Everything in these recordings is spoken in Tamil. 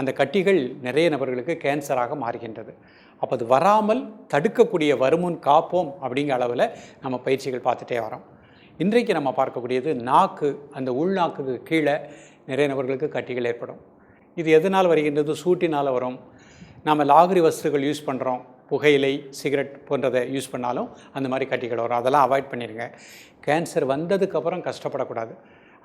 அந்த கட்டிகள் நிறைய நபர்களுக்கு கேன்சராக மாறுகின்றது. அப்போ அது வராமல் தடுக்கக்கூடிய வருமுன் காப்போம் அப்படிங்கிற அளவில் நம்ம பயிற்சிகள் பார்த்துட்டே வரோம். இன்றைக்கு நம்ம பார்க்கக்கூடியது நாக்கு அந்த உள்நாக்குக்கு கீழே நிறைய நபர்களுக்கு கட்டிகள் ஏற்படும். இது எதனால் வருகின்றது? சூட்டினால் வரும். நாம் லாகரி வஸ்துகள் யூஸ் பண்ணுறோம் புகையிலை சிகரெட் போன்றதை யூஸ் பண்ணாலும் அந்த மாதிரி கட்டிகள் வரும். அதெல்லாம் அவாய்ட் பண்ணிடுங்க. கேன்சர் வந்ததுக்கப்புறம் கஷ்டப்படக்கூடாது.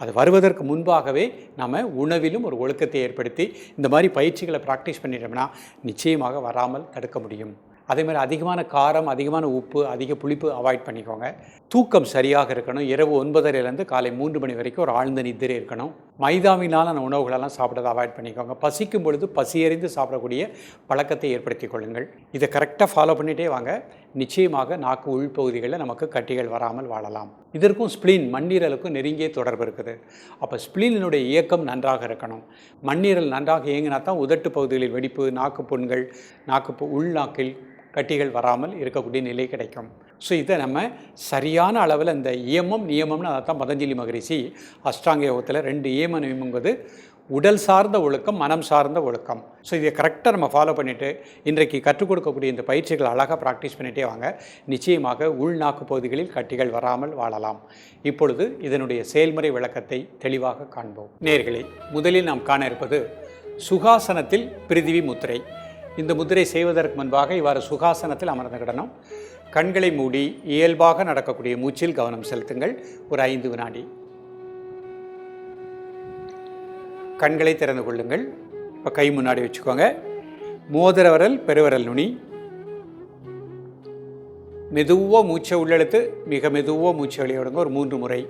அது வருவதற்கு முன்பாகவே நம்ம உணவிலும் ஒரு ஒழுக்கத்தை ஏற்படுத்தி இந்த மாதிரி பயிற்சிகளை ப்ராக்டிஸ் பண்ணிட்டோம்னா நிச்சயமாக வராமல் தடுக்க முடியும். அதே மாதிரி அதிகமான காரம் அதிகமான உப்பு அதிக புளிப்பு அவாய்ட் பண்ணிக்கோங்க. தூக்கம் சரியாக இருக்கணும். இரவு ஒன்பதரைலேருந்து காலை மூன்று மணி வரைக்கும் ஒரு ஆழ்ந்த நித்திரை இருக்கணும். மைதாவினாலான உணவுகளெல்லாம் சாப்பிட்றதை அவாய்ட் பண்ணிக்கோங்க. பசிக்கும் பொழுது பசியறிந்து சாப்பிடக்கூடிய பழக்கத்தை ஏற்படுத்தி கொள்ளுங்கள். இதை கரெக்டாக ஃபாலோ பண்ணிகிட்டே வாங்க. நிச்சயமாக நாக்கு உள்பகுதிகளில் நமக்கு கட்டிகள் வராமல் வாழலாம். இதற்கும் ஸ்ப்ளீன் மண்ணீரலுக்கும் நெருங்கிய தொடர்பு இருக்குது. அப்போ ஸ்ப்ளீனினுடைய இயக்கம் நன்றாக இருக்கணும். மண்ணீரல் நன்றாக இயங்கினா தான் உதட்டு பகுதிகளில் வெடிப்பு நாக்கு புண்கள் நாக்கு பு- உள்நாக்கில் கட்டிகள் வராமல் இருக்கக்கூடிய நிலை கிடைக்கும். ஸோ இதை நம்ம சரியான அளவில் இந்த இயமம் நியமம்னு அதை தான் பதஞ்சலி மகரிஷி அஷ்டாங்க யோகத்தில் ரெண்டு இயம நியமங்கிறது உடல் சார்ந்த ஒழுக்கம் மனம் சார்ந்த ஒழுக்கம். ஸோ இதை கரெக்டாக நம்ம ஃபாலோ பண்ணிவிட்டு இன்றைக்கு கற்றுக் கொடுக்கக்கூடிய இந்த பயிற்சிகள் அழகாக ப்ராக்டிஸ் பண்ணிகிட்டே வாங்க. நிச்சயமாக உள்நாக்கு பகுதிகளில் கட்டிகள் வராமல் வாழலாம். இப்பொழுது இதனுடைய செயல்முறை விளக்கத்தை தெளிவாக காண்போம். நேர்களே முதலில் நாம் காண இருப்பது சுகாசனத்தில் பிரிதிவி முத்திரை. இந்த முத்திரை செய்வதற்கு முன்பாக இவ்வாறு சுகாசனத்தில் அமர்ந்துகிடணும் கண்களை மூடி இயல்பாக நடக்கக்கூடிய மூச்சில் கவனம் செலுத்துங்கள். ஒரு ஐந்து வினாடி. கண்களை திறந்து கொள்ளுங்கள். இப்போ கை முன்னாடி வச்சுக்கோங்க. மோதிர விரல் பெருவிரல் நுனி. மெதுவாக மூச்சை உள்ளெழுத்து மிக மெதுவாக மூச்சை வெளியே விடுங்க. ஒரு மூன்று முறை.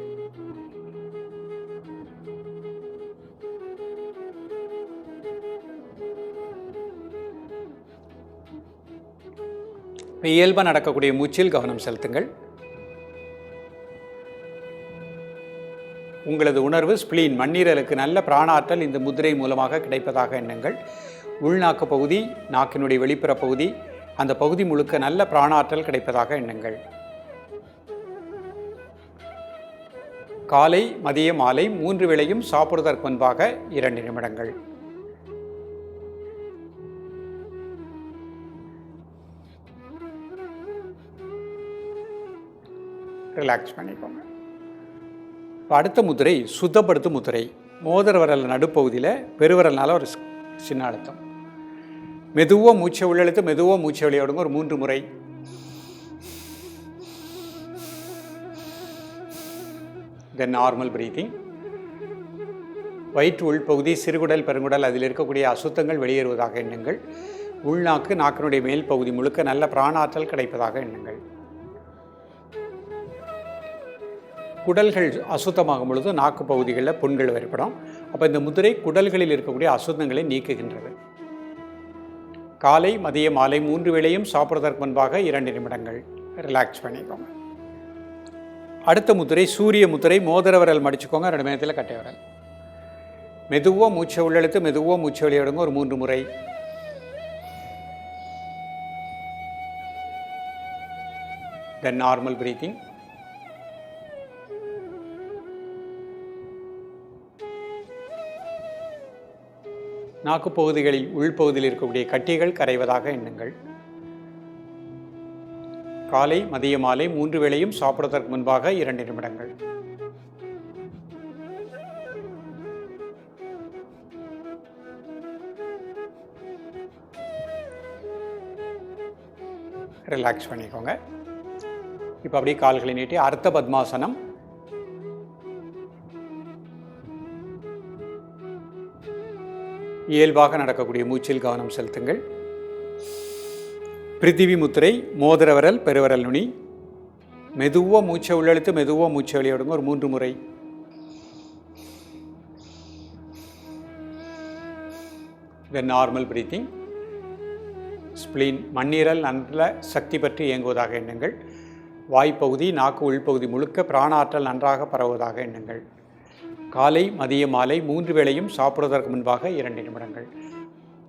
இயல்பாக நடக்கக்கூடிய மூச்சில் கவனம் செலுத்துங்கள். உங்களது உணர்வு ஸ்பிளீன் மண்ணீரலுக்கு நல்ல பிராணாற்றல் இந்த முதிரை மூலமாக கிடைப்பதாக எண்ணுங்கள். உள்நாக்கு பகுதி நாக்கினுடைய வெளிப்புற பகுதி அந்த பகுதி முழுக்க நல்ல பிராணாற்றல் கிடைப்பதாக எண்ணுங்கள். காலை மதிய மாலை மூன்று வேளையும் சாப்பிடுவதற்கு முன்பாக இரண்டு நிமிடங்கள். ரிலாக்ஸ் பண்ணிக்கோங்க. அடுத்த முதிரை சுத்தப்படுத்தும் முதிரை. மோதிர விரல் நடுப்பகுதியில் பெருவிரல்னால ஒரு சின்ன அழுத்தம். மெதுவாக மூச்சை உள்ளெழுத்து மெதுவாக மூச்சை விளையாடுங்க ஒரு மூன்று முறை. த நார்மல் பிரீத்திங் வயிற்று உள்பகுதி சிறுகுடல் பெருங்குடல் அதில் இருக்கக்கூடிய அசுத்தங்கள் வெளியேறுவதாக எண்ணுங்கள். உள்நாக்கு நாக்கினுடைய மேல் பகுதி முழுக்க நல்ல பிராணாற்றல் கிடைப்பதாக எண்ணுங்கள். குடல்கள் அசுத்தமாகும் பொழுது நாக்கு பகுதிகளில் புண்கள் ஏற்படும். அப்போ இந்த முதிரை குடல்களில் இருக்கக்கூடிய அசுத்தங்களை நீக்குகின்றது. காலை மதிய மாலை மூன்று வேளையும் சாப்பிட்றதற்கு முன்பாக இரண்டு நிமிடங்கள் ரிலாக்ஸ் பண்ணிக்கோங்க. அடுத்த முதிரை சூரிய முதிரை மோதிர விரல் மடிச்சுக்கோங்க. ரெண்டு நேரத்தில் கட்டை விரல். மெதுவாக மூச்சை உள்ளெழுத்து மெதுவாக மூச்சை வெளியிடுங்க. ஒரு மூன்று முறை. தென் நார்மல் பிரீத்திங் நாக்குப்பகுதிகளில் உள்பகுதியில் இருக்கக்கூடிய கட்டிகள் கரைவதாக எண்ணுங்கள். காலை மதிய மாலை மூன்று வேளையும் சாப்பிடுவதற்கு முன்பாக இரண்டு நிமிடங்கள். ரிலாக்ஸ் பண்ணிக்கோங்க. இப்போ அப்படியே கால்களை நீட்டி அர்த்த பத்மாசனம். இயல்பாக நடக்கக்கூடிய மூச்சில் கவனம் செலுத்துங்கள். பிரித்திவி முத்திரை மோதிரவரல் பெருவரல் நுனி. மெதுவாக மூச்சை உள்ளெழுத்து மெதுவாக மூச்சை வெளியிடுங்க. ஒரு மூன்று முறை. தென் நார்மல் பிரீத்திங் ஸ்பிளீன் மண்ணீரல் நல்ல சக்தி பற்றி இயங்குவதாக எண்ணுங்கள். வாய்ப்பகுதி நாக்கு உள்பகுதி முழுக்க பிராணாற்றல் நன்றாக பரவுவதாக எண்ணுங்கள். காலை மதிய மாலை மூன்று வேளையும் சாப்பிடுவதற்கு முன்பாக இரண்டு நிமிடங்கள்.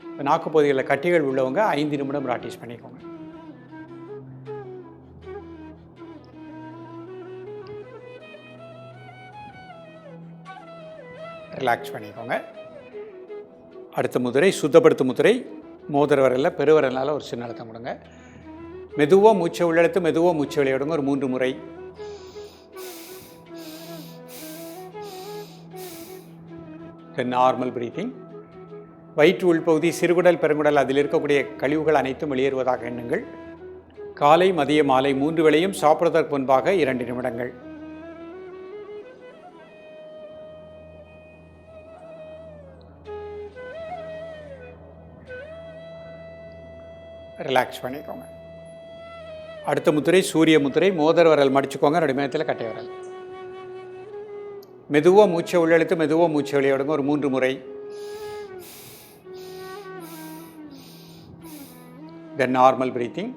இப்போ நாக்கு பகுதிகளில் கட்டிகள் உள்ளவங்க ஐந்து நிமிடம் ப்ராக்டிஸ் பண்ணிக்கோங்க. ரிலாக்ஸ் பண்ணிக்கோங்க. அடுத்த முதிரை சுத்தப்படுத்தும் முதிரை மோதிர விரலில் பெருவிரலால் ஒரு சின்ன அழுத்தம் கொடுங்க. மெதுவாக மூச்சை உள்ளெடுத்து மெதுவாக மூச்சை விளையாடுங்க. ஒரு மூன்று முறை நார்மல் பிரீத்திங் வயிற்று உள்பகுதி சிறுகுடல் பெருங்குடல் அதில் இருக்கக்கூடிய கழிவுகள் அனைத்தும் வெளியேறுவதாக எண்ணுங்கள். காலை மதிய மாலை மூன்று வேளையும் சாப்பிடுவதற்கு முன்பாக இரண்டு நிமிடங்கள். ரிலாக்ஸ் பண்ணிக்கோங்க. அடுத்த முத்திரை சூரிய முத்திரை மோதர் வரல் மடிச்சுக்கோங்க. நடுமையத்தில் கட்டை வரல். மெதுவாக மூச்சை உள்ளெழுத்து மெதுவாக மூச்சை வெளியிடுங்க ஒரு மூன்று முறை. தென் நார்மல் பிரீத்திங்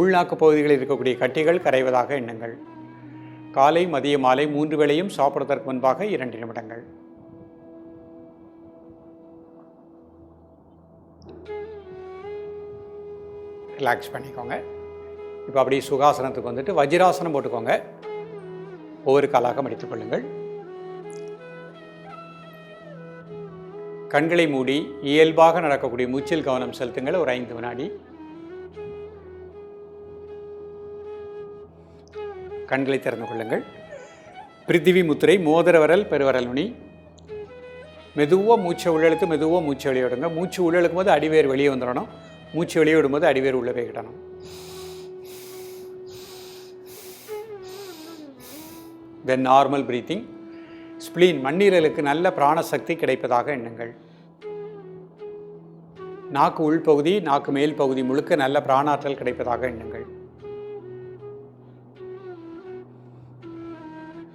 உள்நாக்கு பகுதிகளில் இருக்கக்கூடிய கட்டிகள் கரைவதாக எண்ணுங்கள். காலை மதிய மாலை மூன்று வேளையும் சாப்பிடுவதற்கு முன்பாக இரண்டு நிமிடங்கள். ரிலாக்ஸ் பண்ணிக்கோங்க. இப்போ அப்படியே சுகாசனத்துக்கு வந்துட்டு வஜ்ராசனம் போட்டுக்கோங்க. ஒவ்வொரு காலாக மடித்துக் கொள்ளுங்கள். கண்களை மூடி இயல்பாக நடக்கக்கூடிய மூச்சில் கவனம் செலுத்துங்கள். ஒரு ஐந்து வினாடி. கண்களை திறந்து கொள்ளுங்கள். பிரித்திவி முத்திரை மோதிரவரல் பெருவரல் நுனி. மெதுவாக மூச்சை உள்ளெழுத்து மெதுவாக மூச்சை வெளியே விடுங்க. மூச்சு உள்ளெழுக்கும் போது அடிவேர் வெளியே வந்துடணும். மூச்சு வெளியே விடும்போது அடிவேர் உள்ளே போய்கிடணும் தென் நார்மல் பிரீத்திங் ஸ்ப்ளீன் மண்ணீரலுக்கு நல்ல பிராணசக்தி கிடைப்பதாக எண்ணுங்கள். நாக்கு உள்பகுதி நாக்கு மேல் பகுதி முழுக்க நல்ல பிராணாற்றல் கிடைப்பதாக எண்ணுங்கள்.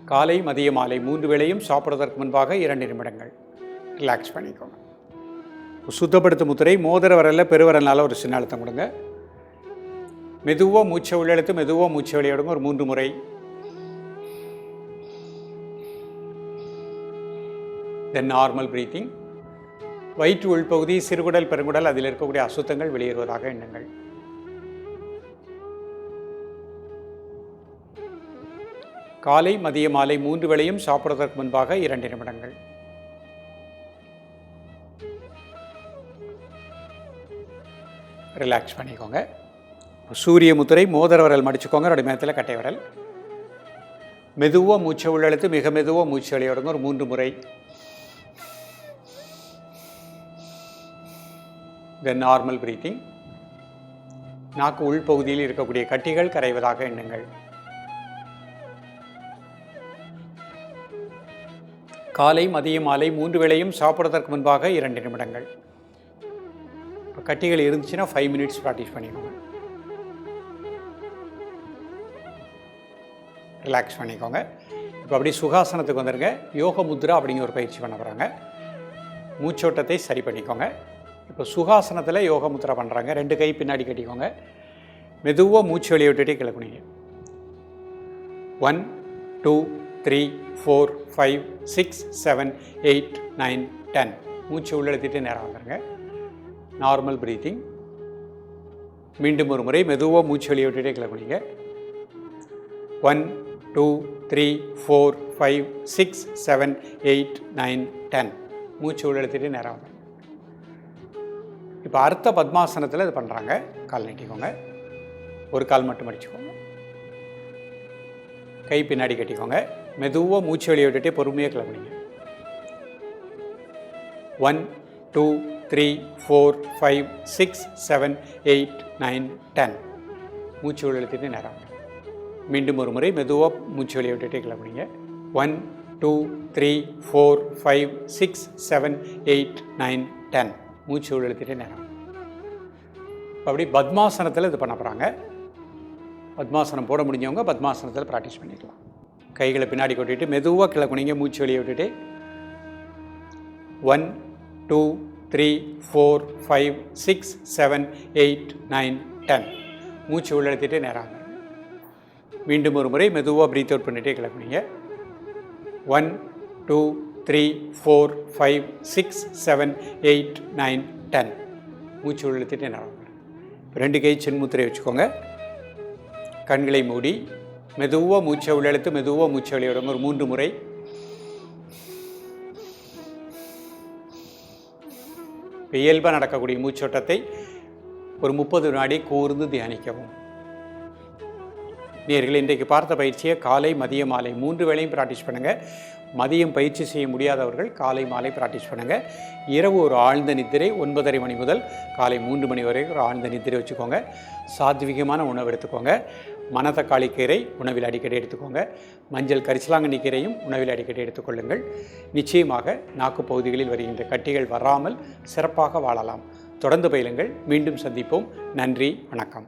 காலை மதிய மாலை மூன்று வேளையும் சாப்பிடுவதற்கு முன்பாக இரண்டு நிமிடங்கள். ரிலாக்ஸ் பண்ணிக்கோங்க. சுத்தப்படுத்தும் முத்திரை மோதிர வரல பெருவரலால் ஒரு சின்ன அழுத்தம் கொடுங்க. மெதுவாக மூச்சை உள்ளெழுத்து மெதுவாக மூச்சை வெளியிடுங்க ஒரு மூன்று முறை தென் நார்மல் ப்ரீத்திங் வயிற்று உள்பகுதி சிறுகுடல் பெருங்குடல் அதில் இருக்கக்கூடிய அசுத்தங்கள் வெளியேறுவதாக எண்ணுங்கள். காலை மதிய மாலை மூன்று வேளையும் சாப்பிடுவதற்கு முன்பாக இரண்டு நிமிடங்கள். ரிலாக்ஸ் பண்ணிக்கோங்க. சூரிய முத்திரை மோதிர விரல் மடிச்சுக்கோங்க. ரெண்டு நேரத்தில் கட்டை விரல். மெதுவாக மூச்சை உள்ளெழுத்து மிக மெதுவாக மூச்சு வெளியிடுங்க ஒரு மூன்று முறை. த நார்மல் பிரீத்திங் நாக்கு உள்பகுதியில் இருக்கக்கூடிய கட்டிகள் கரைவதாக எண்ணுங்கள். காலை மதிய மாலை மூன்று வேளையும் சாப்பிட்றதற்கு முன்பாக இரண்டு நிமிடங்கள். இப்போ கட்டிகள் இருந்துச்சுன்னா ஃபைவ் மினிட்ஸ் ப்ராக்டிஸ் பண்ணிக்கோங்க. ரிலாக்ஸ் பண்ணிக்கோங்க. இப்போ அப்படியே சுகாசனத்துக்கு வந்துருங்க. யோக முத்ரா அப்படிங்கிற ஒரு பயிற்சி பண்ண போகிறாங்க மூச்சோட்டத்தை சரி பண்ணிக்கோங்க. இப்போ சுகாசனத்தில் யோக முத்திரை பண்ணுறாங்க ரெண்டு கை பின்னாடி கட்டிக்கோங்க. மெதுவாக மூச்சு வெளியே விட்டுட்டே கிளக்குனீங்க one two three four five six seven eight nine ten மூச்சு உள்ளெழுத்திட்டு நேரம் வந்துடுங்க நார்மல் ப்ரீத்திங் மீண்டும் ஒரு முறை மெதுவாக மூச்சு வெளியே விட்டுட்டே one two three four five six seven eight nine ten மூச்சு உள்ளெழுத்திட்டு நேரம் வந்துடுங்க இப்போ அர்த்த பத்மாசனத்தில் இது பண்ணுறாங்க கால் நீட்டிக்கோங்க. ஒரு கால் மட்டும் அடிச்சுக்கோங்க. கை பின்னாடி கட்டிக்கோங்க. மெதுவாக மூச்சு வெளியே விட்டுட்டே பொறுமையாக கிளம்புனீங்க. One two three four five six seven eight nine ten மூச்சு வெளியெழுத்திட்டு நேரம் மீண்டும் ஒரு முறை மெதுவாக மூச்சு வெளியே விட்டுட்டே கிளம்புனீங்க. One two three four five six seven eight nine ten மூச்சு உள்ளெழுத்திட்டே நேரம். அப்படி பத்மாசனத்தில் இது பண்ண போகிறாங்க பத்மாசனம் போட முடிஞ்சவங்க பத்மாசனத்தில் ப்ராக்டிஸ் பண்ணிக்கலாம். கைகளை பின்னாடி கொட்டிட்டு மெதுவாக கீழே குனிங்க மூச்சு வெளியே விட்டுட்டு. One two three four five six seven eight nine ten மூச்சு உள்ளெடுத்துட்டு நேராக மீண்டும் ஒரு முறை மெதுவாக ப்ரீத் அவுட் பண்ணிகிட்டே கிளம்புனீங்க one two three four five six seven eight nine ten மூச்சு உள்ளெடுத்துட்டு என்ன ரெண்டு கை சின்முத்திரை வச்சுக்கோங்க. கண்களை மூடி மெதுவாக மூச்சை உள்ளெழுத்து மெதுவாக மூச்சை வெளியிடும் ஒரு மூன்று முறை. இயல்பாக நடக்கக்கூடிய மூச்சோட்டத்தை ஒரு முப்பது வினாடி கூர்ந்து தியானிக்கவும். நேர்கள் இன்றைக்கு பார்த்த பயிற்சியை காலை மதிய மாலை மூன்று வேளையும் ப்ராக்டிஸ் பண்ணுங்கள் மதியம் பயிற்சி செய்ய முடியாதவர்கள் காலை மாலை ப்ராக்டிஸ் பண்ணுங்கள் இரவு ஒரு ஆழ்ந்த நித்திரை ஒன்பதரை மணி முதல் காலை மூன்று மணி வரை ஒரு ஆழ்ந்த நித்திரை வச்சுக்கோங்க. சாத்விகமான உணவு எடுத்துக்கோங்க. மணத்தக்காளி கீரை உணவில் அடிக்கடி எடுத்துக்கோங்க. மஞ்சள் கரிசலாங்கண்ணி கீரையும் உணவில் அடிக்கடி எடுத்துக்கொள்ளுங்கள் நிச்சயமாக நாக்கு பகுதிகளில் வருகின்ற கட்டிகள் வராமல் சிறப்பாக வாழலாம். தொடர்ந்து பயிலுங்கள். மீண்டும் சந்திப்போம். நன்றி. வணக்கம்.